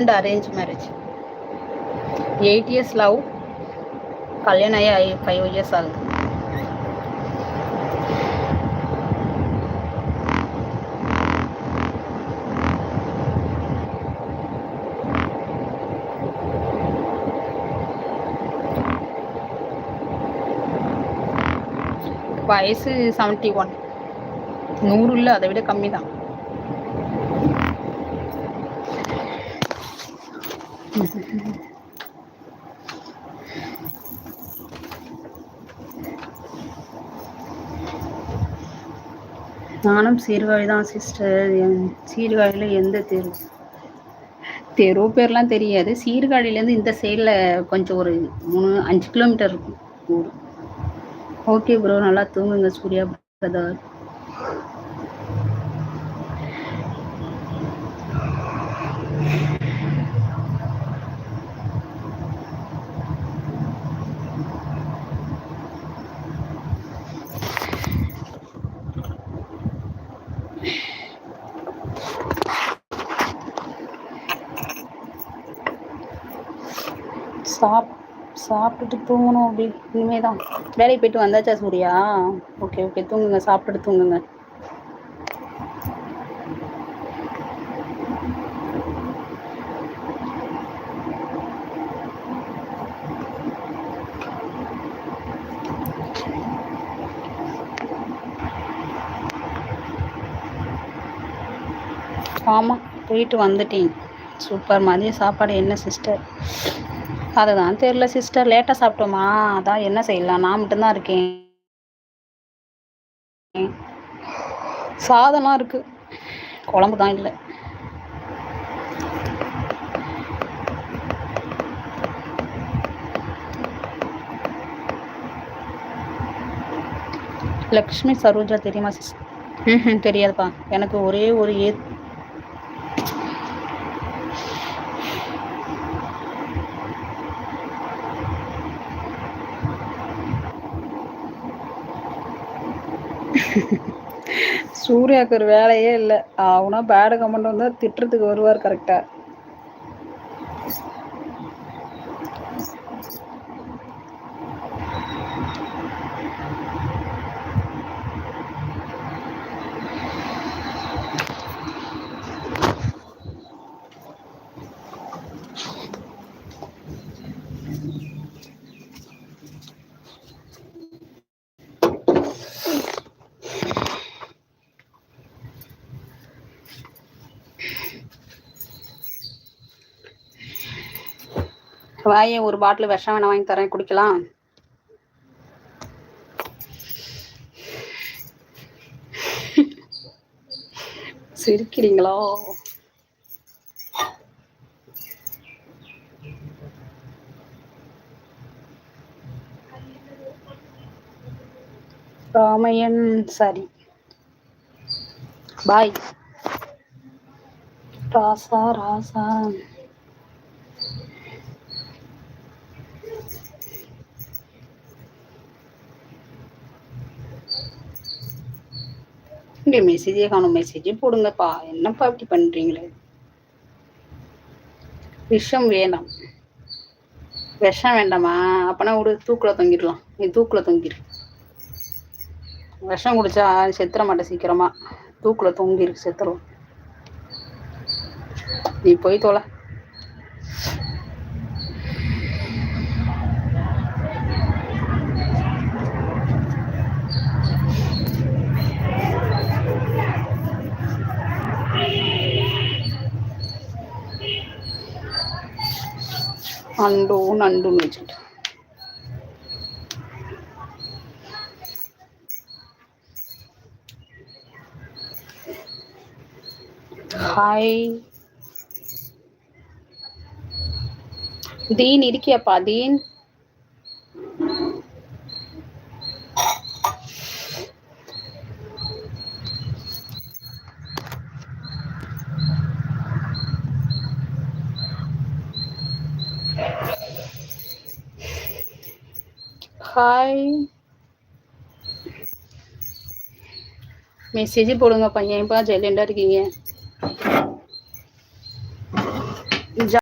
And arrange marriage eight years love கல்யாணம் ஆகி five years ஆகுது. வயசு செவன்ட்டி ஒன் நூறு இல்லை அதை விட கம்மி தான் நானும் சீர்காழி தான் சிஸ்டர் என் சீர்காழியில் எந்த தெரு? தெரு பேர்லாம் தெரியாது. சீர்காழிலேருந்து இந்த சைடில் கொஞ்சம் ஒரு மூணு அஞ்சு கிலோமீட்டர் இருக்கும். ஊர் ஓகே ப்ரோ நல்லா தூங்குங்க சூர்யா பிரதர் சாப் சாப்பிட்டுட்டு தூங்கணும் அப்படி. இனிமே தான் வேலைக்கு போயிட்டு வந்தாச்சா சூர்யா? ஓகே ஓகே தூங்குங்க. சாப்பிட்டுட்டு தூங்குங்க. ஆமாம் போயிட்டு வந்துட்டேன். சூப்பர். மதிய சாப்பாடு என்ன சிஸ்டர் அதுதான் தெரில சிஸ்டர் லேட்டாக சாப்பிட்டோமா? அதான் என்ன செய்யலாம்? நான் மட்டும்தான் இருக்கேன். சாதம்லாம் இருக்குது குழம்பு தான் இல்லை. லக்ஷ்மி சரோஜா தெரியுமா சிஸ் ம் தெரியாதுப்பா. எனக்கு ஒரே ஒரு ஏ சூர்யாவுக்கு ஒரு வேலையே இல்லை. அவனா பேடு கமெண்ட் வந்தால் திட்டுறதுக்கு வருவார் கரெக்டாக வாயே ஒரு பாட்டில் விஷம் வேணா வாங்கி தரேன் குடிக்கலாம். சிரிக்கிறீங்களா? ராமையன் சரி. பாய். ராசா ராசா. இங்கே மெசேஜே காணும். மெசேஜே போடுங்கப்பா. என்னப்பா இப்படி பண்ணுறீங்களே விஷம் வேண்டாம் விஷம் வேண்டாமா? அப்பனா விடு தூக்கில் தொங்கிடலாம். நீ தூக்கில் தொங்கிடு விஷம் குடிச்சா செத்துற மாட்டேன் சீக்கிரமா. தூக்கில் தொங்கிருக்கு செத்துரும். நீ போய் தோலை. పండు నండు నుంచి హాయ్. దీన్ అప్ప దీన్. ஹாய் மெசேஜ் போடுங்க பையன். இப்போ ஜெயிலண்டாக இருக்கீங்க?